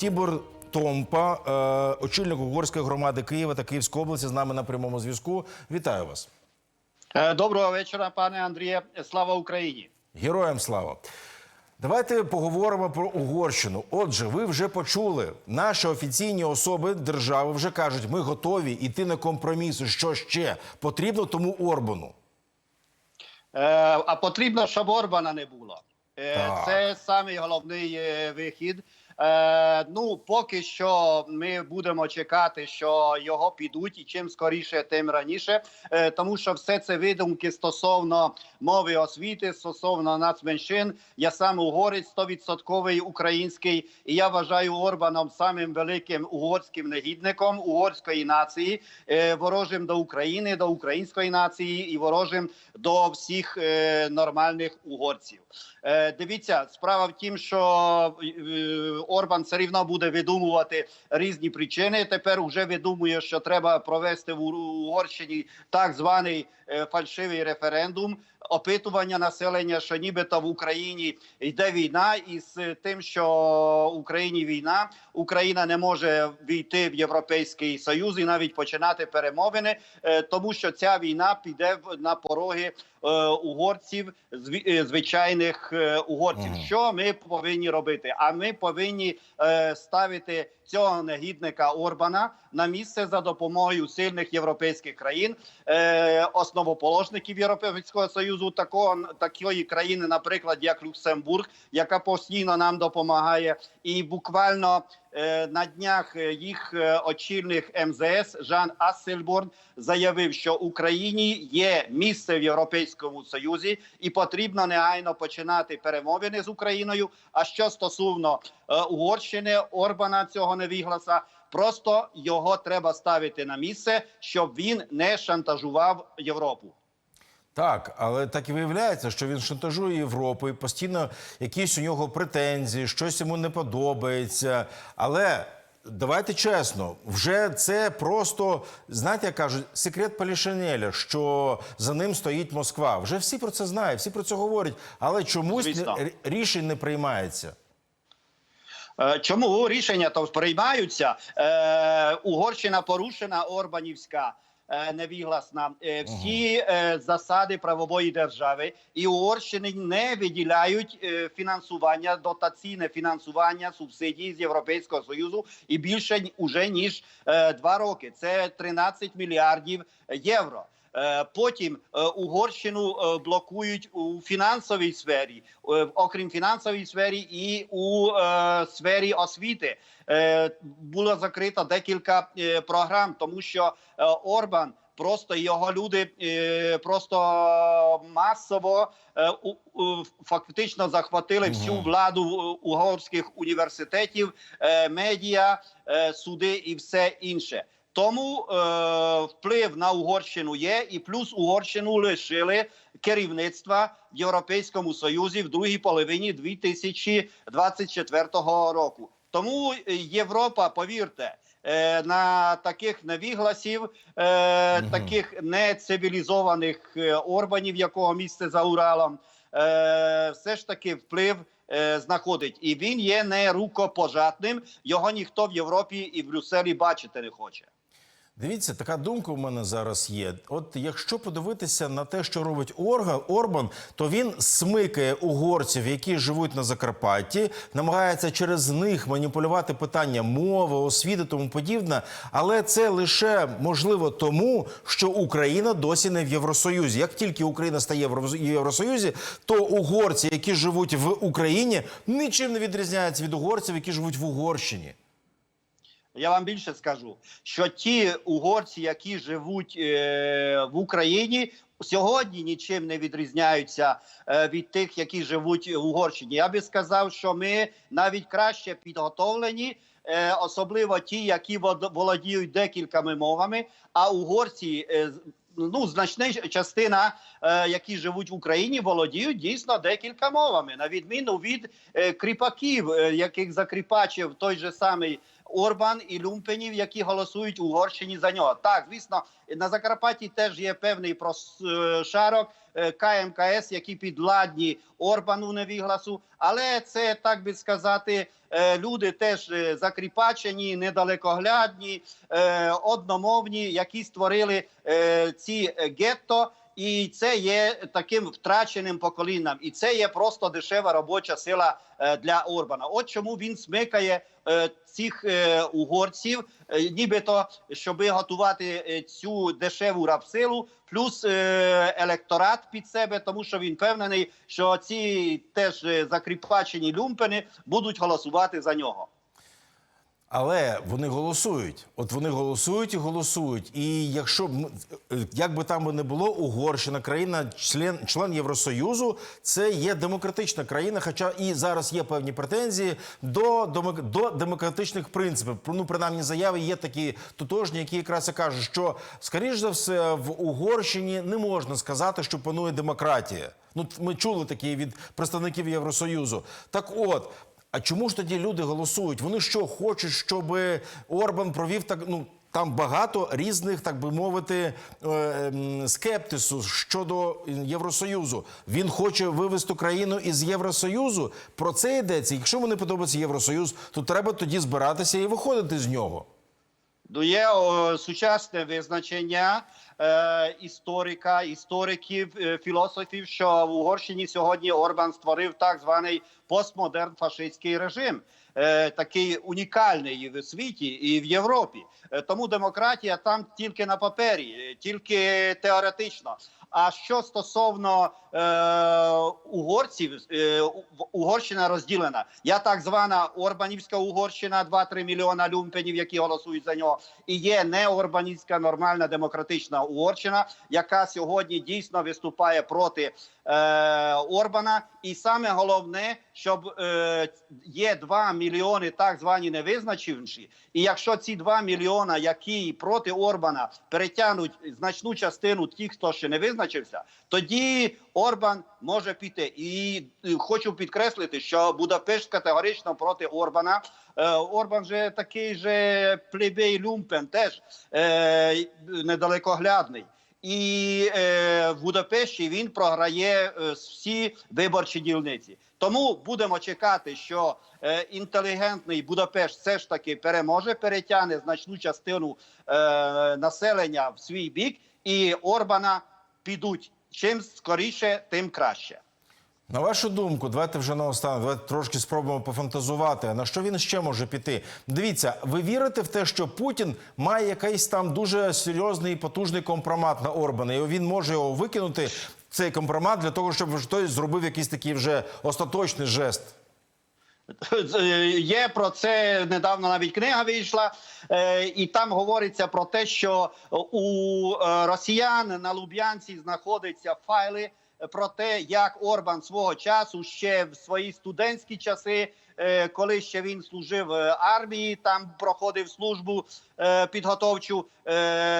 Тібор Томпа, е, очільник угорської громади Києва та Київської області, з нами на прямому зв'язку. Вітаю вас. Е, Доброго вечора, пане Андріє. Слава Україні. Героям слава! Давайте поговоримо про Угорщину. Отже, ви вже почули, наші офіційні особи держави вже кажуть, ми готові йти на компроміси. Що ще потрібно тому Орбану? Е, А потрібно, щоб Орбана не було. Е, Це самий головний е, вихід. Е, Ну, поки що ми будемо чекати, що його підуть, і чим скоріше, тим раніше. Е, Тому що все це видумки стосовно мови освіти, стосовно нацменшин. Я сам угорець 100% український, і я вважаю Орбаном самим великим угорським негідником угорської нації, е, ворожим до України, до української нації і ворожим до всіх е, нормальних угорців. Е, Дивіться, справа в тім, що е, Орбан все рівно буде видумувати різні причини. Тепер вже видумує, що треба провести в Угорщині так званий е, фальшивий референдум. Опитування населення, що нібито в Україні йде війна, і з тим, що в Україні війна, Україна не може війти в Європейський Союз і навіть починати перемовини, е, тому що ця війна піде на пороги е, угорців, звичайних угорців. Що ми повинні робити? А ми повинні е, ставити цього негідника Орбана на місце за допомогою сильних європейських країн, е, основоположників Європейського союзу, такого такої країни, наприклад, як Люксембург, яка постійно нам допомагає, і буквально на днях е, їх е, очільник МЗС Жан Ассельборн заявив, що Україні є місце в Європейському Союзі, і потрібно негайно починати перемовини з Україною. А що стосовно е, Угорщини, Орбана цього невігласа, просто його треба ставити на місце, щоб він не шантажував Європу. Так, але так і виявляється, що він шантажує Європу, і постійно якісь у нього претензії, щось йому не подобається. Але давайте чесно, вже це просто, знаєте, як кажуть, секрет Полішинеля, що за ним стоїть Москва. Вже всі про це знають, всі про це говорять, але чомусь Звісно. не- рішень не приймається. Е, Чому рішення то приймаються? Е, Угорщина порушена Орбанівська. Е, Невігласна Е, всі е, засади правової держави і Угорщини не виділяють фінансування, дотаційне фінансування субсидії з Європейського союзу і більше уже ніж два роки. Це 13 мільярдів євро. Е, Потім е, Угорщину е, блокують у фінансовій сфері, окрім фінансовій сфері, і у сфері освіти. Було закрито декілька програм, тому що Орбан. Просто його люди просто масово фактично захватили всю владу угорських університетів, медіа, суди і все інше. Тому е, вплив на Угорщину є, і плюс Угорщину лишили керівництва в Європейському Союзі в другій половині 2024 року. Тому Європа, повірте, е, на таких невігласів, е, Мгм. таких нецивілізованих е, орбанів, якого місце за Уралом, е, все ж таки вплив е, знаходить. І він є не рукопожатним. Його ніхто в Європі і в Брюсселі бачити не хоче. Дивіться, така думка у мене зараз є. От якщо подивитися на те, що робить Орга Орбан, то він смикає угорців, які живуть на Закарпатті, намагається через них маніпулювати питання мови, освіти, тому подібне. Але це лише можливо тому, що Україна досі не в Євросоюзі. Як тільки Україна стає в Євросоюзі, то угорці, які живуть в Україні, нічим не відрізняються від угорців, які живуть в Угорщині. Я вам більше скажу, що ті угорці, які живуть е, в Україні, сьогодні нічим не відрізняються е, від тих, які живуть в Угорщині. Я би сказав, що ми навіть краще підготовлені. е, Особливо ті, які володіють декількома мовами, а угорці е, ну значна частина, е, які живуть в Україні, володіють дійсно декілька мовами, на відміну від кріпаків, яких закріпачив той же самий Орбан і Люмпенів, які голосують у Угорщині за нього. Так, звісно, на Закарпатті теж є певний прошарок е, КМКС, які підладні Орбану невігласу, але це так би сказати. е, Люди теж е, закріпачені, недалекоглядні, одномовні, які створили ці гетто, і це є таким втраченим поколінням. І це є просто дешева робоча сила е, для Орбана. От чому він смикає е, цих е, угорців, нібито щоб готувати цю дешеву рабсилу, плюс електорат під себе, тому що він певнений, що ці теж закріпачені люмпени будуть голосувати за нього. Але вони голосують. От вони голосують і голосують. І якщо б як би там не було, Угорщина, країна, член, член Євросоюзу, це є демократична країна. Хоча і зараз є певні претензії до, демок- до демократичних принципів. Ну, принаймні, заяви є такі тотожні, які якраз і кажуть, що скоріш за все в Угорщині не можна сказати, що панує демократія. Ну, ми чули такі від представників Євросоюзу. Так от. А чому ж тоді люди голосують? Вони що хочуть, щоб Орбан провів так? Ну там багато різних, так би мовити, е, ем, скептису щодо Євросоюзу. Він хоче вивести країну із Євросоюзу. Про це йдеться. Якщо не подобається Євросоюз, то треба тоді збиратися і виходити з нього. Ну, є о, сучасне визначення е, історика, істориків, е, філософів, що в Угорщині сьогодні Орбан створив так званий постмодерн фашистський режим, е, такий унікальний і в світі і в Європі. Е, тому демократія там тільки на папері, тільки теоретично. А що стосовно е, угорців, е, Угорщина розділена. Я так звана Орбанівська Угорщина, 2-3 мільйона люмпенів, які голосують за нього. І є неорбанівська нормальна демократична Угорщина, яка сьогодні дійсно виступає проти е, Орбана. І саме головне, щоб е, є 2 мільйони так звані невизначенші. І якщо ці 2 мільйона, які проти Орбана перетягнуть значну частину тих, хто ще не визначився, тоді Орбан може піти. І е, хочу підкреслити, що Будапешт категорично проти Орбана. Е, Орбан же такий же плебей люмпен, теж е, недалекоглядний. І в Будапешті він програє всі виборчі дільниці. Тому будемо чекати, що е, інтелігентний Будапешт все ж таки переможе, перетягне значну частину е, населення в свій бік, і Орбана підуть. Чим скоріше, тим краще. На вашу думку, давайте вже наостанок, давайте трошки спробуємо пофантазувати. На що він ще може піти? Дивіться, ви вірите в те, що Путін має якийсь там дуже серйозний і потужний компромат на Орбана, і він може його викинути цей компромат для того, щоб хтось зробив якийсь такий вже остаточний жест. Є про це недавно навіть книга вийшла, е, і там говориться про те, що у е, росіян на Луб'янці знаходяться файли про те, як Орбан свого часу ще в свої студентські часи, е, коли ще він служив в армії, там проходив службу підготовчу,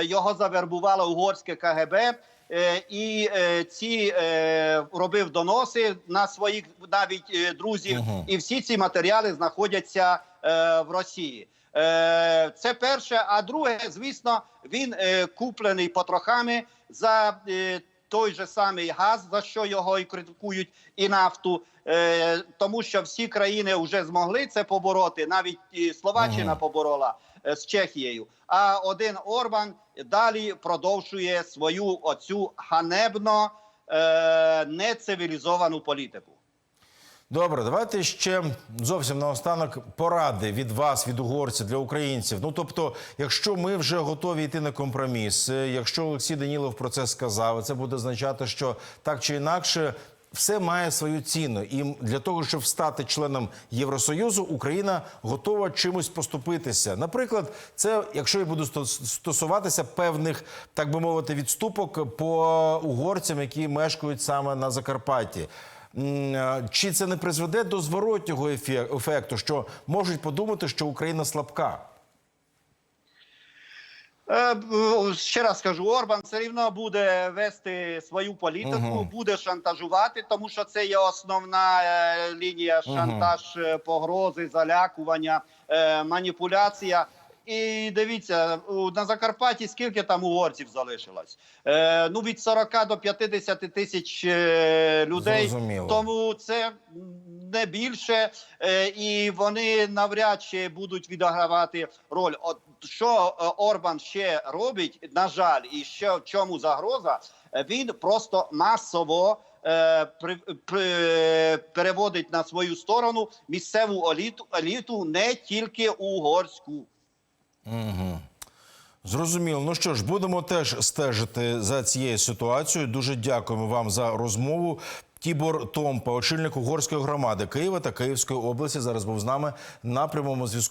його завербувало угорське КГБ. Е, І е, ці е, робив доноси на своїх навіть друзів, Мгм. і всі ці матеріали знаходяться в Росії. Це перше. А друге, звісно, він куплений потрохами за той же самий газ, за що його і критикують, і нафту. Тому що всі країни вже змогли це побороти. Навіть Словаччина поборола з Чехією. А один Орбан далі продовжує свою оцю ганебно е, нецивілізовану політику. Добре, давайте ще зовсім наостанок поради від вас, від угорців для українців. Ну тобто, якщо ми вже готові йти на компроміс, е, якщо Олексій Данілов про це сказав, це буде означати, що так чи інакше. Все має свою ціну, і для того, щоб стати членом Євросоюзу, Україна готова чимось поступитися. Наприклад, це якщо я буду стосуватися певних, так би мовити, відступок по угорцям, які мешкають саме на Закарпатті. Е, Чи це не призведе до зворотнього ефе- ефекту, що можуть подумати, що Україна слабка? Е, Ще раз кажу, Орбан все рівно буде вести свою політику, угу. буде шантажувати, тому що це є основна е, лінія шантаж, угу. погрози, залякування маніпуляція. І дивіться, на Закарпатті скільки там угорців залишилось? Е, ну від 40 до 50 тисяч е, людей. Зрозуміло. Тому це не більше, е, і вони навряд чи будуть відігравати роль. От що е, Орбан ще робить, на жаль, і ще в чому загроза, він просто масово. е, переводить на свою сторону місцеву еліту, еліту не тільки угорську. Угу. Зрозуміло. Ну що ж, будемо теж стежити за цією ситуацією. Дуже дякуємо вам за розмову. Тібор Томпа, очільник угорської громади Києва та Київської області, зараз був з нами на прямому зв'язку.